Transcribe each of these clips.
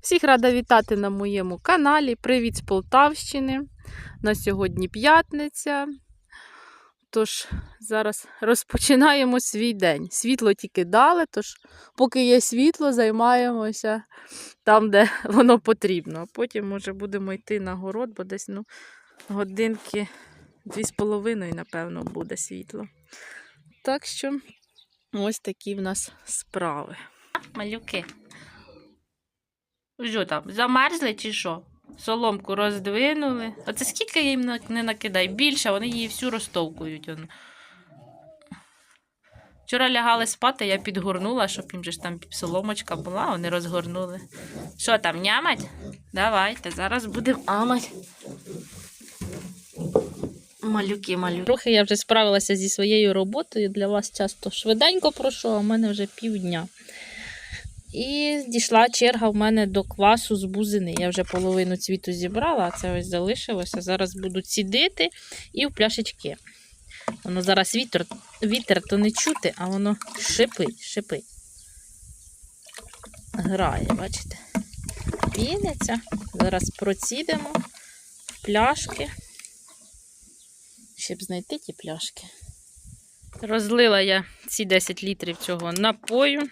Всіх рада вітати на моєму каналі. Привіт з Полтавщини. На сьогодні п'ятниця. Тож зараз розпочинаємо свій день. Світло тільки дали, тож поки є світло, займаємося там, де воно потрібно. Потім, може, будемо йти на город, бо десь ну, годинки дві з половиною, напевно, буде світло. Так що ось такі в нас справи. Малюки. Що там, замерзли чи що? Соломку роздвинули. Оце скільки їм не накидай? Більше, вони її всю розтовкують. Вчора лягали спати, я підгорнула, щоб їм же ж там соломочка була, вони розгорнули. Що там, нямать? Давайте, зараз будемо амать. Малюки, малюки. Трохи я вже справилася зі своєю роботою. Для вас часто швиденько пройшов, а в мене вже півдня. І дійшла черга в мене до квасу з бузини. Я вже половину цвіту зібрала, а це ось залишилося. Зараз буду цідити і в пляшечки. Воно зараз вітер, вітер то не чути, а воно шипить, шипить. Грає, бачите? Піниться. Зараз процідимо пляшки. Щоб знайти ті пляшки. Розлила я ці 10 літрів цього напою.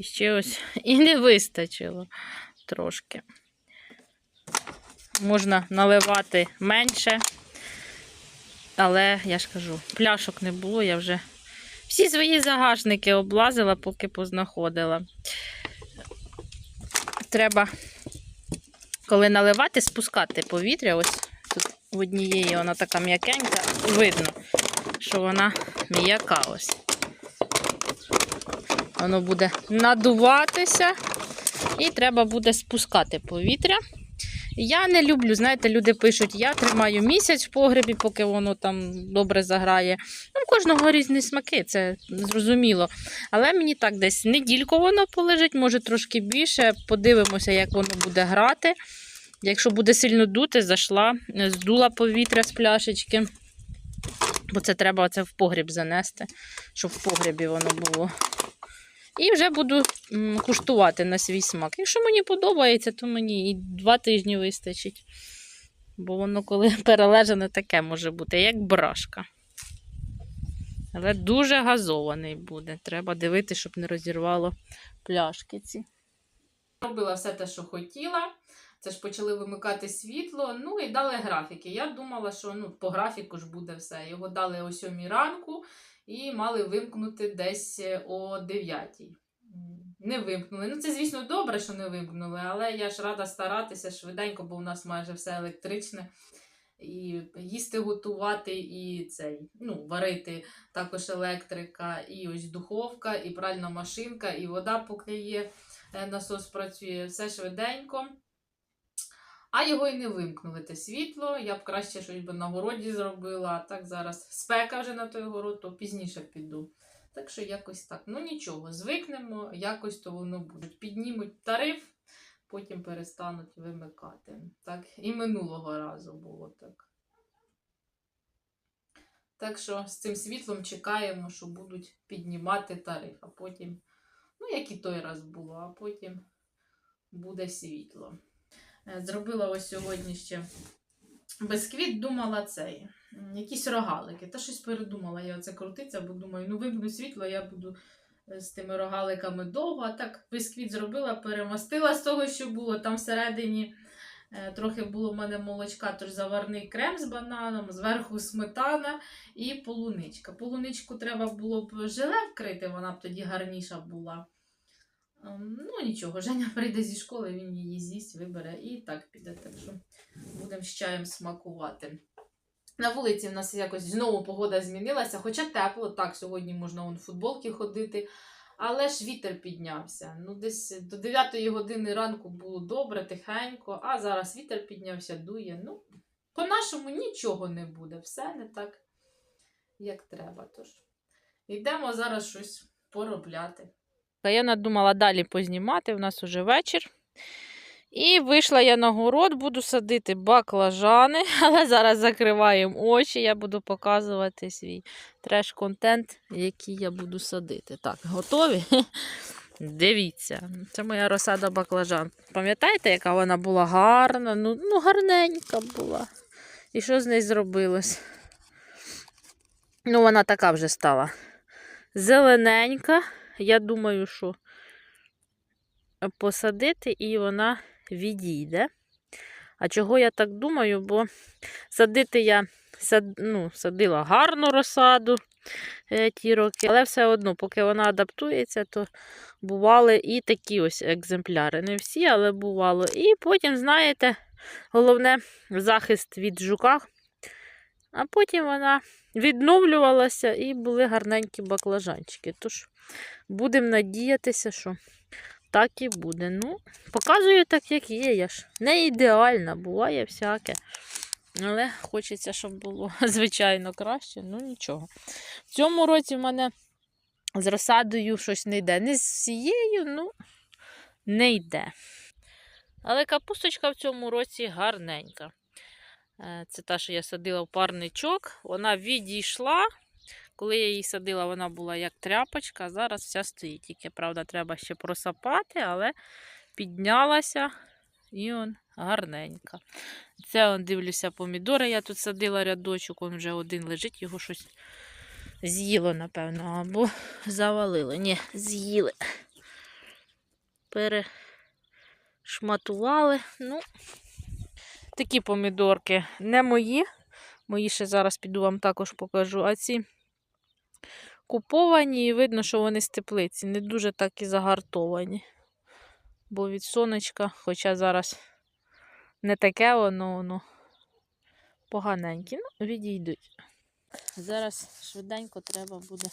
І ще ось і не вистачило трошки. Можна наливати менше, але я ж кажу, пляшок не було, я вже всі свої загашники облазила, поки познаходила. Треба, коли наливати, спускати повітря. Ось тут в однієї вона така м'якенька, видно, що вона м'яка ось. Воно буде надуватися, і треба буде спускати повітря. Я не люблю, знаєте, люди пишуть, я тримаю місяць в погребі, поки воно там добре заграє. Ну, кожного різні смаки, це зрозуміло. Але мені так десь недільку воно полежить, може трошки більше. Подивимося, як воно буде грати. Якщо буде сильно дути, зайшла, здула повітря з пляшечки. Бо це треба оце в погріб занести, щоб в погребі воно було. І вже буду куштувати на свій смак. Якщо мені подобається, то мені і два тижні вистачить. Бо воно, коли перележане, таке може бути, як брашка. Але дуже газований буде. Треба дивитися, щоб не розірвало пляшки ці. Робила все те, що хотіла. Це ж почали вимикати світло. Ну і дали графіки. Я думала, що ну, по графіку ж буде все. Його дали о 7 ранку і мали вимкнути десь о 9. Не вимкнули. Ну, це, звісно, добре, що не вимкнули, але я ж рада старатися швиденько, бо у нас майже все електричне. І їсти готувати, і цей, ну, варити також електрика, і ось духовка, і пральна машинка, і вода, поки є, е, насос працює, все швиденько. А його і не вимкнули те світло. Я б краще щось би на городі зробила. А так зараз спека вже на той город, то пізніше піду. Так що якось так. Ну нічого, звикнемо, якось то воно буде. Піднімуть тариф, потім перестануть вимикати. Так, і минулого разу було так. Так що з цим світлом чекаємо, що будуть піднімати тариф, а потім, ну, як і той раз було, а потім буде світло. Е, Зробила ось сьогодні ще бисквіт, думала цей. Якісь рогалики. Та щось передумала я оце крутиться, бо думаю, ну вимкну світло, я буду е, з тими рогаликами довго. А так бисквіт зробила, перемастила з того, що було. Там всередині е, трохи було в мене молочка, тож заварний крем з бананом, зверху сметана і полуничка. Полуничку треба було б желе вкрити, вона б тоді гарніша була. Ем, Ну, нічого, Женя прийде зі школи, він її з'їсть, вибере і так піде. Так що будемо з чаєм смакувати. На вулиці в нас якось знову погода змінилася, хоча тепло, так, сьогодні можна вон в футболки ходити, але ж вітер піднявся. Ну, десь до 9 години ранку було добре, тихенько, а зараз вітер піднявся, дує. Ну, по-нашому нічого не буде, все не так, як треба. Тож йдемо зараз щось поробляти. Я надумала далі познімати, в нас уже вечір. І вийшла я на город, буду садити баклажани, але зараз закриваємо очі, я буду показувати свій треш-контент, який я буду садити. Так, готові? Дивіться, це моя розсада баклажан. Пам'ятаєте, яка вона була гарна? Ну, ну гарненька була. І що з нею зробилось? Ну, вона така вже стала. Зелененька. Я думаю, що посадити і вона відійде. А чого я так думаю? Бо садити я сад, ну, садила гарну розсаду е, ті роки, але все одно, поки вона адаптується, то бували і такі ось екземпляри. Не всі, але бувало. І потім, знаєте, головне захист від жука. А потім вона відновлювалася і були гарненькі баклажанчики. Тож будемо надіятися, що так і буде. Ну, показую так, як є. Я ж не ідеальна, буває всяке. Але хочеться, щоб було, звичайно, краще. Ну нічого. В цьому році в мене з розсадою щось не йде. Не з всією, ну, не йде. Але капусточка в цьому році гарненька. Е, Це та, що я садила в парничок. Вона відійшла. Коли я її садила, вона була як тряпочка, а зараз вся стоїть. Тільки, правда, треба ще просапати, але піднялася і он гарненька. Це он, дивлюся, помідори. Я тут садила рядочок, он вже один лежить, його щось з'їло, напевно, або завалило. Ні, з'їли. Перешматували. Ну, такі помідорки не мої. Мої ще зараз піду вам також покажу. А ці куповані, і видно, що вони з теплиці, не дуже так і загартовані. Бо від сонечка, хоча зараз не таке воно, воно поганеньке. Ну, відійдуть. Зараз швиденько треба буде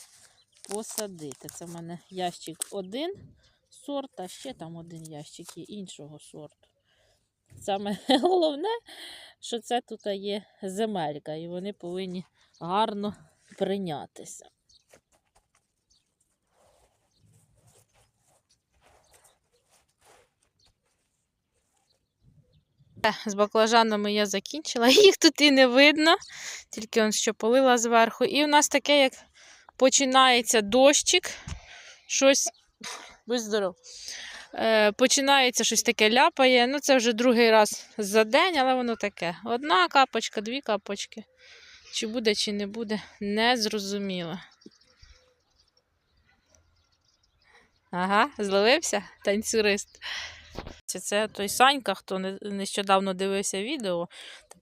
посадити. Це в мене ящик один сорт, а ще там один ящик є іншого сорту. Саме головне, що це тут є земелька, і вони повинні гарно прийнятися. Е, З баклажанами я закінчила, їх тут і не видно, тільки он що полила зверху. І в нас таке, як починається дощик, щось. Будь здоров. Е, починається щось таке ляпає. Ну, це вже другий раз за день, але воно таке. Одна капочка, дві капочки. Чи буде, чи не буде, не зрозуміло. Ага, зловився танцюрист. Це той Санька, хто нещодавно дивився відео,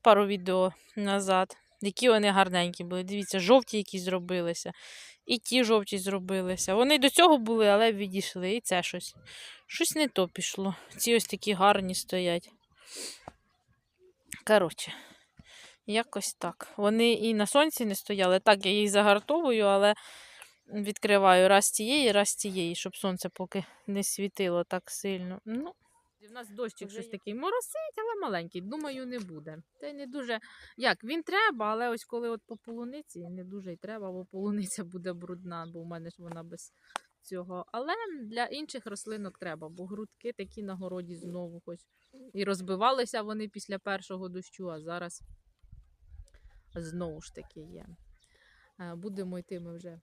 пару відео назад. Які вони гарненькі були. Дивіться, жовті які зробилися. І ті жовті зробилися. Вони до цього були, але відійшли. І це щось. Щось не то пішло. Ці ось такі гарні стоять. Коротше, якось так. Вони і на сонці не стояли. Так, я їх загартовую, але відкриваю раз цієї, раз цієї, щоб сонце поки не світило так сильно. Ну, у нас дощик щось такий моросить, але маленький. Думаю, не буде. Та й не дуже. Як, він треба, але ось коли от по полуниці не дуже й треба, бо полуниця буде брудна, бо в мене ж вона без цього. Але для інших рослинок треба, бо грудки такі на городі знову хоч і розбивалися вони після першого дощу, а зараз знову ж таки є. Е, Будемо йти ми вже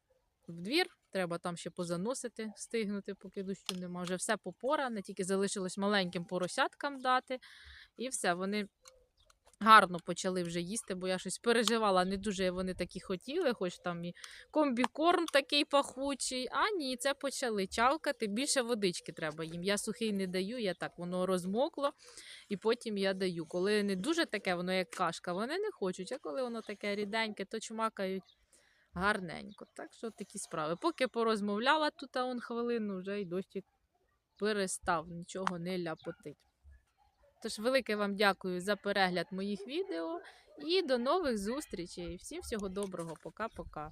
в двір. Треба там ще позаносити, встигнути, поки дощу нема. Вже все попоране, тільки залишилось маленьким поросяткам дати. І все, вони гарно почали вже їсти, бо я щось переживала, не дуже вони такі хотіли, хоч там і комбікорм такий пахучий. А ні, це почали чавкати. Більше водички треба їм. Я сухий не даю, я так воно розмокло, і потім я даю. Коли не дуже таке, воно як кашка, вони не хочуть. А коли воно таке ріденьке, то чмакають гарненько. Так що такі справи. Поки порозмовляла тут он хвилину, вже й дощик перестав, нічого не ляпотить. Тож велике вам дякую за перегляд моїх відео і до нових зустрічей. Всім всього доброго. Пока-пока.